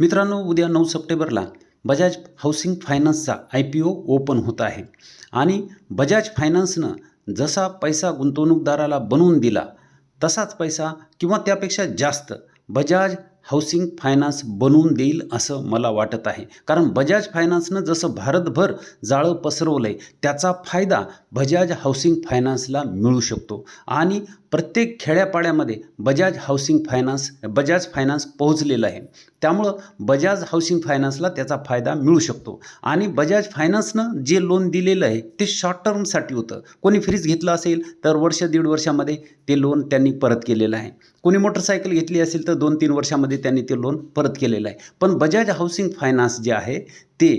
मित्रांनो उद्या नऊ सप्टेंबरला बजाज हाऊसिंग फायनान्सचा आय पी ओ ओपन होत आहे. आणि बजाज फायनान्सनं जसा पैसा गुंतवणूकदाराला बनवून दिला तसाच पैसा किंवा त्यापेक्षा जास्त बजाज हाऊसिंग फायनान्स बनवून देईल असं मला वाटत आहे. कारण बजाज फायनान्सनं जसं भारतभर जाळं पसरवलं आहे त्याचा फायदा बजाज हाऊसिंग फायनान्सला मिळू शकतो. आणि प्रत्येक खेड्यापाड्यामध्ये Bajaj housing finance Bajaj finance पोहोचलेलं आहे. त्यामुळं बजाज हाऊसिंग फायनान्सला त्याचा फायदा मिळू शकतो. आणि बजाज फायनान्सनं जे लोन दिलेलं आहे ते शॉर्ट टर्मसाठी होतं. कोणी फ्रीज घेतलं असेल तर वर्ष दीड वर्षामध्ये ते लोन त्यांनी परत केलेलं आहे. कोणी मोटरसायकल घेतली असेल तर दोन तीन वर्षामध्ये त्यांनी ते लोन परत केलेलं आहे. पण बजाज हाऊसिंग फायनान्स जे आहे ते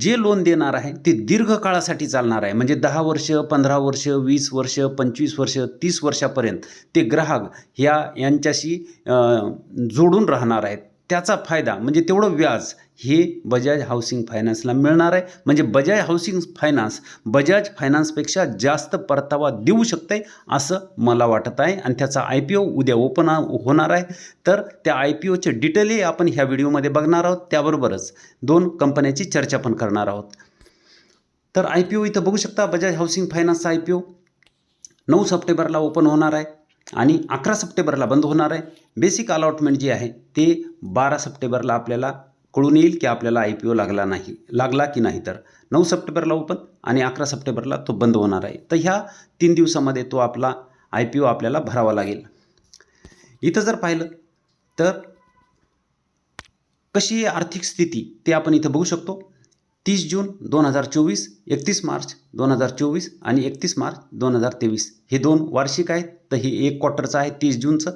जे लोन देणार आहे ते दीर्घ काळासाठी चालणार आहे. म्हणजे दहा वर्ष पंधरा वर्ष वीस वर्ष पंचवीस वर्ष तीस वर्षापर्यंत ते ग्राहक ह्या यांच्याशी जोडून राहणार आहेत. त्याचा फायदा म्हणजे तेवढं व्याज हे बजाज हाऊसिंग फायनान्सला मिळणार आहे. म्हणजे बजाज हाऊसिंग फायनान्स बजाज फायनान्सपेक्षा जास्त परतावा देऊ शकते असं मला वाटत आहे आणि त्याचा आय पी ओ उद्या ओपन होणार आहे. तर त्या आय पी ओचे डिटेलही आपण ह्या व्हिडिओमध्ये बघणार आहोत. त्याबरोबरच दोन कंपन्याची चर्चा पण करणार आहोत. तर आय पी ओ इथं बघू शकता बजाज हाऊसिंग फायनान्सचा आय पी ओ. नऊ सप्टेंबरला ओपन होणार आहे. आणि अकरा सप्टेंबरला बंद होणार आहे. बेसिक अलॉटमेंट जी आहे ते बारा सप्टेंबरला आपल्याला कळून येईल की आपल्याला आय पी ओ लागला नाही लागला की नाही तर. नऊ सप्टेंबरला ओपन आणि अकरा सप्टेंबरला तो बंद होणार आहे. तर ह्या तीन दिवसामध्ये तो आपला आय पी ओ आपल्याला भरावा लागेल. इथं जर पाहिलं तर कशी आर्थिक स्थिती ते आपण इथं बघू शकतो. तीस जून दोन हजार चोवीस एकतीस मार्च दोन हजार चोवीस आणि एकतीस मार्च दोन हजार तेवीस. हे दोन वार्षिक आहेत तर हे एक क्वार्टरचं आहे तीस जूनचं.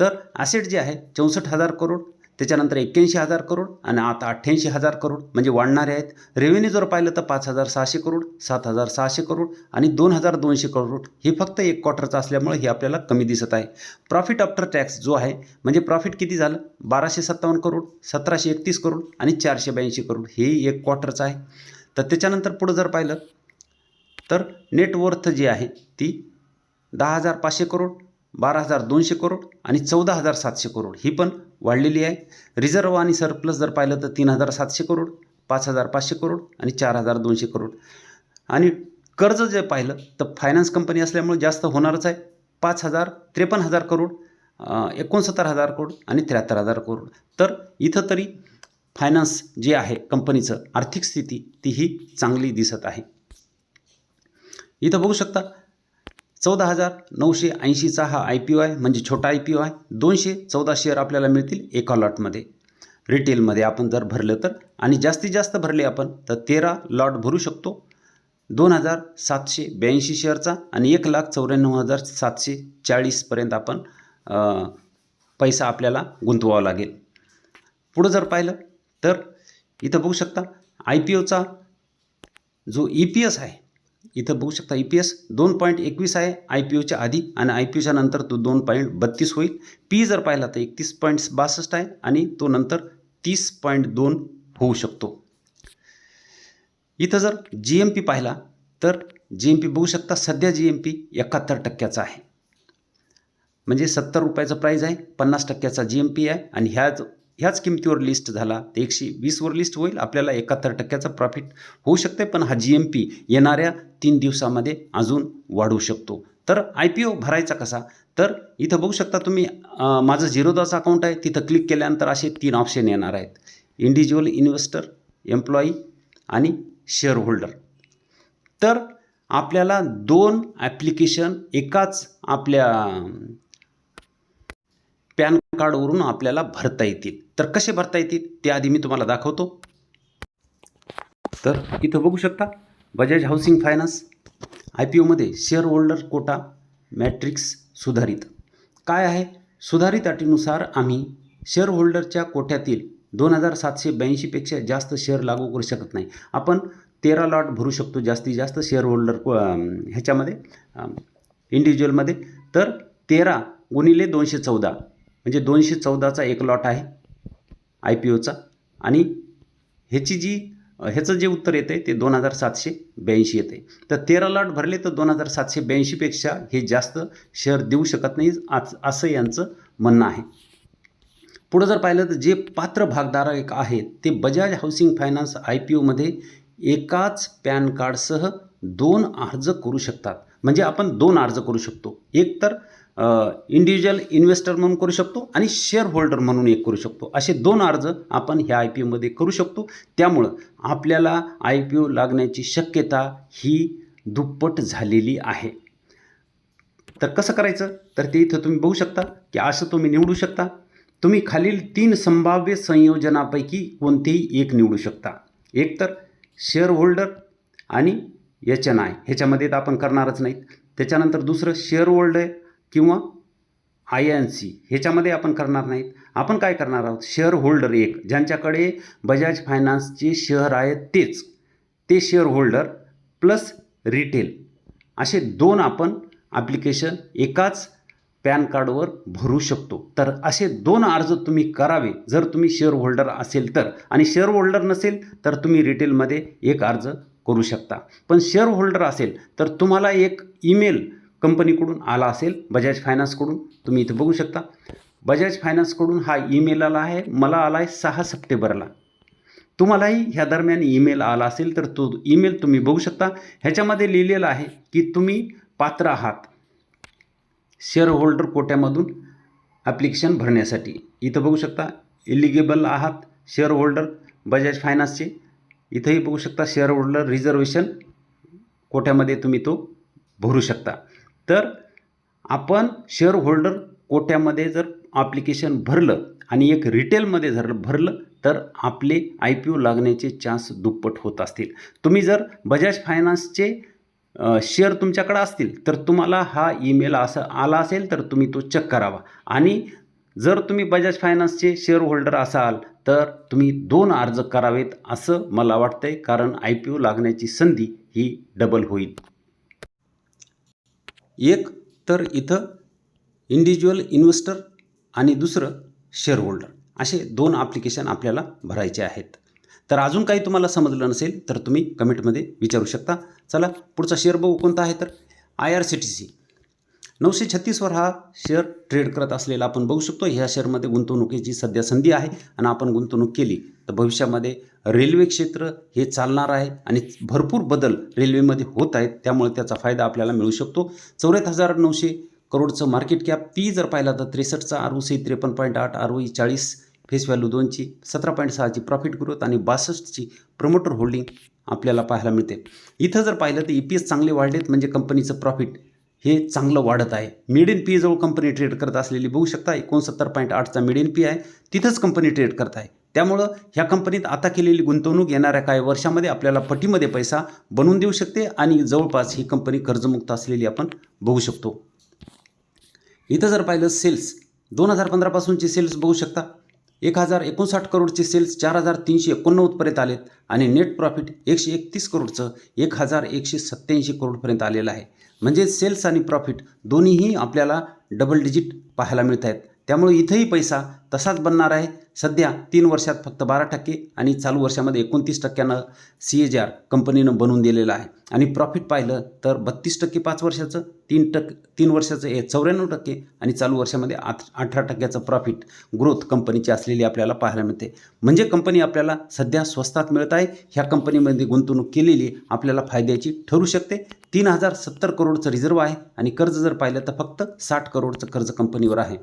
तर ॲसेट जे आहे चौसष्ट हजार करोड त्याच्यानंतर एक्क्याऐंशी हजार करोड आणि आता अठ्ठ्याऐंशी हजार करोड म्हणजे वाढणारे आहेत. रेव्हेन्यू जर पाहिलं तर पाच हजार सहाशे करोड सात हजार सहाशे करोड आणि दोन हजार दोनशे करोड हे फक्त एक क्वार्टरचं असल्यामुळे हे आपल्याला कमी दिसत आहे. प्रॉफिट आफ्टर टॅक्स जो आहे म्हणजे प्रॉफिट किती झालं? बाराशे सत्तावन्न करोड सतराशे एकतीस करोड आणि चारशे ब्याऐंशी करोड हे एक क्वार्टरचं आहे. तर त्याच्यानंतर पुढं जर पाहिलं तर नेटवर्थ जी आहे ती दहा हजार पाचशे करोड बारा हजार दोनशे करोड आणि चौदा हजार सातशे करोड. ही पण वाढलेली आहे. रिझर्व आणि सरप्लस जर पाहिलं तर तीन हजार सातशे करोड पाच हजार पाचशे करोड आणि चार हजार दोनशे करोड. आणि कर्ज जे पाहिलं तर फायनान्स कंपनी असल्यामुळे जास्त होणारच आहे. पाच हजार त्रेपन्न हजार करोड एकोणसत्तर हजार करोड आणि त्र्याहत्तर हजार करोड. तर इथं तरी फायनान्स जे आहे कंपनीचं आर्थिक स्थिती तीही चांगली दिसत आहे. इथं बघू शकता चौदा हजार नऊशे ऐंशीचा हा आय पी ओ आहे म्हणजे छोटा आय पी ओ आहे. दोनशे चौदा शेअर आपल्याला मिळतील एका लॉटमध्ये रिटेलमध्ये आपण जर भरलं तर आणि जास्तीत जास्त भरले आपण तर तेरा लॉट भरू शकतो. दोन हजार सातशे ब्याऐंशी शेअरचा आणि एक लाख चौऱ्याण्णव हजार सातशे चाळीसपर्यंत आपण पैसा आपल्याला गुंतवावा लागेल. पुढं जर पाहिलं तर इथं बघू शकता आय पी ओचा जो ई पी एस आहे इथं बघू शकता ई पी एस दोन पॉईंट एकवीस आहे आय पी ओच्या आधी आणि आय पी ओच्या नंतर तो दोन पॉईंट बत्तीस होईल. पी जर पाहिला तर एकतीस पॉईंट बासष्ट आहे आणि तो नंतर तीस पॉईंट दोन होऊ शकतो. इथं जर जी एम पी पाहिला तर जी एम पी बघू शकता सध्या जी एम पी एकाहत्तर टक्क्याचा आहे. म्हणजे सत्तर रुपयाचं प्राईज आहे पन्नास टक्क्याचा जी एम पी आहे आणि ह्याच ह्याच किमतीवर लिस्ट झाला. तर एकशे वीसवर लिस्ट होईल. आपल्याला एकाहत्तर टक्क्याचा प्रॉफिट होऊ शकते पण हा जी एम पी येणाऱ्या तीन दिवसामध्ये अजून वाढू शकतो. तर आय पी ओ भरायचा कसा? तर इथं बघू शकता तुम्ही माझं झिरोदाचं अकाउंट आहे. तिथं क्लिक केल्यानंतर असे तीन ऑप्शन येणार आहेत. इंडिव्हिज्युअल इन्व्हेस्टर एम्प्लॉई आणि शेअर होल्डर तर आपल्याला दोन ॲप्लिकेशन एकाच आपल्या कार्डवरून आपल्याला भरता येतील. तर कसे भरता येतील? ते आधी मी तुम्हाला दाखवतो. तर इथं बघू शकता Bajaj housing finance I P ओमध्ये शेअर होल्डर कोटा मॅट्रिक्स सुधारित. काय आहे? सुधारित अटीनुसार आम्ही शेअर होल्डरच्या कोट्यातील दोन हजार सातशे ब्याऐंशीपेक्षा जास्त शेअर लागू करू शकत नाही. आपण तेरा लॉट भरू शकतो जास्तीत जास्त शेअर होल्डर ह्याच्यामध्ये इंडिव्हिज्युअलमध्ये तर तेरा गुणिले दोनशे चौदा. म्हणजे दोनशे चौदाचा एक लॉट आहे आय पी ओचा आणि ह्याची जी ह्याचं जे उत्तर येतं आहे ते दोन हजार सातशे ब्याऐंशी येते तर तेरा लॉट भरले तर दोन हजार सातशे ब्याऐंशीपेक्षा हे जास्त शेअर देऊ शकत नाही आज असं यांचं म्हणणं आहे. पुढं जर पाहिलं तर जे पात्र भागधारक आहेत ते Bajaj housing finance I P ओमध्ये एकाच पॅन कार्डसह दोन अर्ज करू शकतात. म्हणजे आपण दोन अर्ज करू शकतो. एक तर इंडिव्हिज्युअल इन्व्हेस्टर म्हणून करू शकतो आणि शेअर होल्डर म्हणून एक करू शकतो. असे दोन अर्ज आपण ह्या आय पी ओमध्ये करू शकतो. त्यामुळं आपल्याला आय पी ओ लागण्याची शक्यता ही दुप्पट झालेली आहे. तर कसं करायचं? तर ते इथं तुम्ही बघू शकता की असं तुम्ही निवडू शकता. तुम्ही खालील तीन संभाव्य संयोजनापैकी कोणतेही एक निवडू शकता. एक तर शेअर होल्डर आणि एच एन आय ह्याच्यामध्ये तर आपण करणारच नाहीत. त्याच्यानंतर दुसरं शेअर होल्डर किंवा आय एन सी ह्याच्यामध्ये आपण करणार नाहीत. आपण काय करणार आहोत? शेअर होल्डर एक ज्यांच्याकडे बजाज फायनान्सचे शेअर आहेत तेच. ते शेअर होल्डर प्लस रिटेल असे दोन आपण ॲप्लिकेशन एकाच पॅन कार्डवर भरू शकतो. तर असे दोन अर्ज तुम्ही करावे. जर तुम्ही शेअर होल्डर असेल तर. आणि शेअर होल्डर नसेल तर तुम्ही रिटेलमध्ये एक अर्ज करू शकता. पण शेअर होल्डर असेल तर तुम्हाला एक ईमेल कंपनीकडून आला असेल बजाज फायनान्सकडून तुम्ही इथं बघू शकता. बजाज फायनान्सकडून हा ईमेल आला आहे मला आला आहे सहा सप्टेंबरला. तुम्हालाही ह्या दरम्यान ईमेल आला असेल तर तो ईमेल तुम्ही बघू शकता. ह्याच्यामध्ये लिहिलेलं आहे की तुम्ही पात्र आहात. शेअर होल्डर कोट्यामधून ॲप्लिकेशन भरण्यासाठी. इथं बघू शकता इलिगेबल आहात शेअर होल्डर बजाज फायनान्सचे. इथंही बघू शकता शेअर होल्डर रिझर्वेशन कोट्यामध्ये तुम्ही तो भरू शकता. तर आपण शेअर होल्डर कोट्यामध्ये जर ॲप्लिकेशन भरलं आणि एक रिटेलमध्ये जर भरलं तर आपले आय पी ओ लागण्याचे चान्स दुप्पट होत असतील. तुम्ही जर बजाज फायनान्सचे शेअर तुमच्याकडे असतील तर तुम्हाला हा ईमेल असं आला असेल तर तुम्ही तो चेक करावा. आणि जर तुम्ही बजाज फायनान्सचे शेअर होल्डर असाल तर तुम्ही दोन अर्ज करावेत असं मला वाटतंय कारण आय पी ओ लागण्याची संधी ही डबल होईल. एक तर इथं इंडिव्हिज्युअल इन्व्हेस्टर आणि दुसरं शेअर होल्डर असे दोन ॲप्लिकेशन आपल्याला भरायचे आहेत. तर अजून काही तुम्हाला समजलं नसेल तर तुम्ही कमेंटमध्ये विचारू शकता. चला पुढचा शेअर बघू कोणता आहे तर I R C T C नऊशे छत्तीसवर हा शेअर ट्रेड करत असलेला आपण बघू शकतो. ह्या शेअरमध्ये गुंतवणुकीची सध्या संधी आहे आणि आपण गुंतवणूक केली तर भविष्यामध्ये रेल्वे क्षेत्र हे चालणार आहे आणि भरपूर बदल रेल्वेमध्ये होत आहेत. त्यामुळे त्याचा फायदा आपल्याला मिळू शकतो. चौऱ्याहत्तर हजार नऊशे करोडचं मार्केट कॅप पी जर पाहिला तर त्रेसष्टचा आर ओ सी त्रेपन्न पॉईंट आठ आर ओ ई चाळीस फेस व्हॅल्यू दोनची सतरा पॉईंट सहाची प्रॉफिट ग्रोथ आणि बासष्टची प्रमोटर होल्डिंग आपल्याला पाहायला मिळते. इथं जर पाहिलं तर ई पी एस चांगले वाढलेत म्हणजे कंपनीचं प्रॉफिट हे चांगलं वाढत आहे. मिड इन पी जवळ कंपनी ट्रेड करत असलेली बघू शकता एकोणसत्तर पॉईंट आठचा मिड इन पी आहे. तिथंच कंपनी ट्रेड करत आहे. त्यामुळं ह्या कंपनीत आता केलेली गुंतवणूक येणाऱ्या काही वर्षामध्ये आपल्याला पटीमध्ये पैसा बनवून देऊ शकते आणि जवळपास ही कंपनी कर्जमुक्त असलेली आपण बघू शकतो. इथं जर पाहिलं सेल्स दोन हजार पंधरापासूनची सेल्स बघू शकता. एक हजार एकोणसाठ करोडचे सेल्स चार हजार तीनशे एकोणनव्वदपर्यंत आलेत आणि नेट प्रॉफिट एकशे एकतीस करोडचं एक हजार एकशे सत्त्याऐंशी करोडपर्यंत आलेलं आहे. म्हणजे सेल्स आणि प्रॉफिट दोन्हीही आपल्याला डबल डिजिट पाहायला मिळत आहेत त्यामुळे इथंही पैसा तसाच बनणार आहे. सध्या तीन वर्षात फक्त बारा टक्के आणि चालू वर्षामध्ये एकोणतीस टक्क्यानं सी एच आर कंपनीनं बनवून दिलेलं आहे. आणि प्रॉफिट पाहिलं तर बत्तीस टक्के पाच वर्षाचं तीन टक्के तीन वर्षाचं हे चौऱ्याण्णव टक्के आणि चालू वर्षामध्ये आठ अठरा टक्क्याचं प्रॉफिट ग्रोथ कंपनीची असलेली आपल्याला पाहायला मिळते. म्हणजे कंपनी आपल्याला सध्या स्वस्तात मिळत आहे. ह्या कंपनीमध्ये गुंतवणूक केलेली आपल्याला फायद्याची ठरू शकते. तीन हजार सत्तर करोडचं रिझर्व आहे आणि कर्ज जर पाहिलं तर फक्त साठ करोडचं कर्ज कंपनीवर आहे.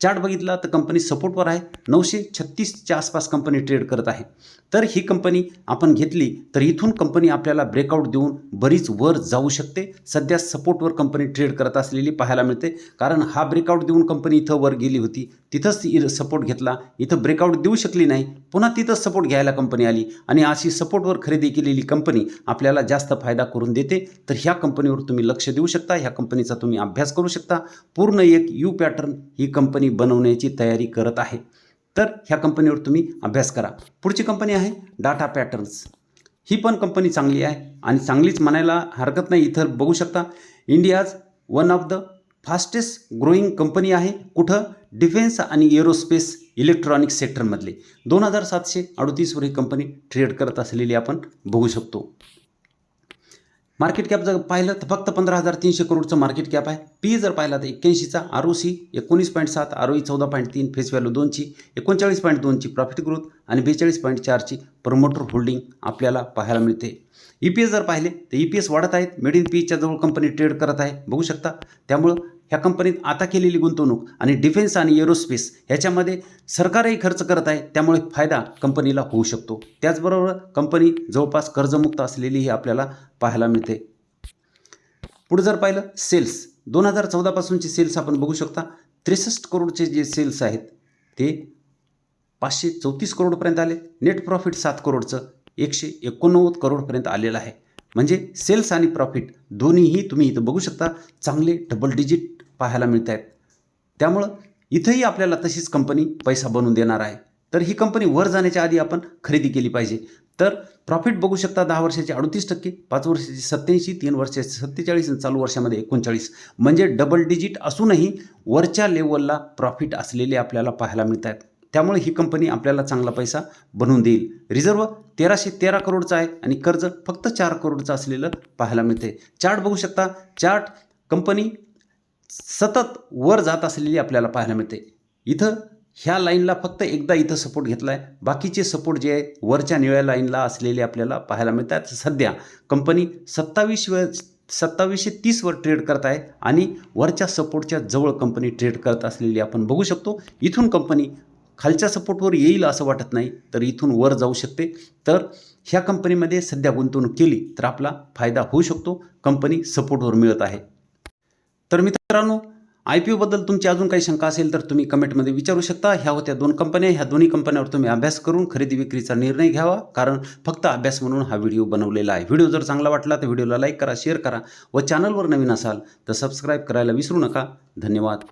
चार्ट बघितला तर कंपनी सपोर्टवर आहे. नऊशे छत्तीसच्या आसपास कंपनी ट्रेड करत आहे. तर ही कंपनी आपण घेतली तर इथून कंपनी आपल्याला ब्रेकआउट देऊन बरीच वर जाऊ शकते. सध्या सपोर्टवर कंपनी ट्रेड करत असलेली पाहायला मिळते. कारण हा ब्रेकआउट देऊन कंपनी इथं वर गेली होती. तिथंच सपोर्ट घेतला. इथं ब्रेकआउट देऊ शकली नाही. पुन्हा तिथंच सपोर्ट घ्यायला कंपनी आली. आणि अशी सपोर्टवर खरेदी केलेली कंपनी आपल्याला जास्त फायदा करून देते. तर ह्या कंपनीवर तुम्ही लक्ष देऊ शकता. ह्या कंपनीचा तुम्ही अभ्यास करू शकता. पूर्ण एक यू पॅटर्न ही कंपनी बनवण्याची तयारी करत आहे. तर ह्या कंपनीवर तुम्ही अभ्यास करा. पुढची कंपनी आहे डाटा पॅटर्न्स ही पण कंपनी चांगली आहे आणि चांगलीच म्हणायला हरकत नाही. इथं बघू शकता India's one of the fastest growing company आहे. कुठं? डिफेन्स आणि एरोस्पेस इलेक्ट्रॉनिक सेक्टरमधले दोन हजार सातशे अडतीसवर ही कंपनी ट्रेड करत असलेली आपण बघू शकतो. मार्केट कॅप जर पाहिलं तर फक्त पंधरा हजार तीनशे करोडचं मार्केट कॅप आहे. पी जर पाहिला तर एक्क्याऐंशीचा आर ओ सी एकोणीस पॉईंट सात आर ओ ई चौदा पॉईंट तीन फेस व्हॅल्यू दोनची एकोणचाळीस पॉईंट दोनची प्रॉफिट ग्रोथ आणि बेचाळीस पॉईंट चारची प्रमोटर होल्डिंग आपल्याला पाहायला मिळते. ई पी एस जर पाहिले तर ई पी एस वाढत आहेत. मेड इन पीच्या जवळ कंपनी ट्रेड करत आहे. बघू शकता. त्यामुळं ह्या कंपनीत आता केलेली गुंतवणूक आणि डिफेन्स आणि एरोस्पेस ह्याच्यामध्ये सरकारही खर्च करत आहे त्यामुळे फायदा कंपनीला होऊ शकतो. त्याचबरोबर कंपनी जवळपास कर्जमुक्त असलेली ही आपल्याला पाहायला मिळते. पुढे जर पाहिलं सेल्स. दोन हजार चौदापासूनचे सेल्स आपण बघू शकता. त्रेसष्ट करोडचे जे सेल्स आहेत ते पाचशे चौतीस करोडपर्यंत आले. नेट प्रॉफिट सात करोडचं एकशे एकोणनव्वद करोडपर्यंत आलेलं आहे. म्हणजे सेल्स आणि प्रॉफिट दोन्हीही तुम्ही इथं बघू शकता. चांगले डबल डिजिट पाहायला मिळत आहेत त्यामुळं इथंही आपल्याला तशीच कंपनी पैसा बनवून देणार आहे. तर ही कंपनी वर जाण्याच्या आधी आपण खरेदी केली पाहिजे. तर प्रॉफिट बघू शकता दहा वर्षाचे अडतीस टक्के पाच वर्षाचे सत्याऐंशी तीन वर्षाचे सत्तेचाळीस आणि चालू वर्षामध्ये एकोणचाळीस. म्हणजे डबल डिजिट असूनही वरच्या लेवलला प्रॉफिट असलेले आपल्याला पाहायला मिळत आहेत त्यामुळे ही कंपनी आपल्याला चांगला पैसा बनवून देईल. रिझर्व तेराशे तेरा करोडचा आहे आणि कर्ज फक्त चार करोडचं असलेलं पाहायला मिळते चार्ट बघू शकता. चार्ट कंपनी सतत वर जात असलेली आपल्याला पाहायला मिळते. इथं ह्या लाईनला फक्त एकदा इथं सपोर्ट घेतला आहे बाकीचे सपोर्ट जे आहे वरच्या निळ्या लाईनला असलेले आपल्याला पाहायला मिळतात. सध्या कंपनी सत्तावीस वेळ सत्तावीसशे तीसवर ट्रेड करत आहे आणि वरच्या सपोर्टच्या जवळ कंपनी ट्रेड करत असलेली आपण बघू शकतो. इथून कंपनी खालच्या सपोर्टवर येईल असं वाटत नाही तर इथून वर जाऊ शकते. तर ह्या कंपनीमध्ये सध्या गुंतवणूक केली तर आपला फायदा होऊ शकतो. कंपनी सपोर्टवर मिळत आहे. तर मित्रांनो आय पी ओबद्दल तुमची अजून काही शंका असेल तर तुम्ही कमेंटमध्ये विचारू शकता. ह्या होत्या दोन कंपन्या ह्या दोन्ही कंपन्यावर तुम्ही अभ्यास करून खरेदी विक्रीचा निर्णय घ्यावा कारण फक्त अभ्यास म्हणून हा व्हिडिओ बनवलेला आहे. व्हिडिओ जर चांगला वाटला तर व्हिडिओला लाईक करा शेअर करा व चॅनलवर नवीन असाल तर सबस्क्राईब करायला विसरू नका. धन्यवाद.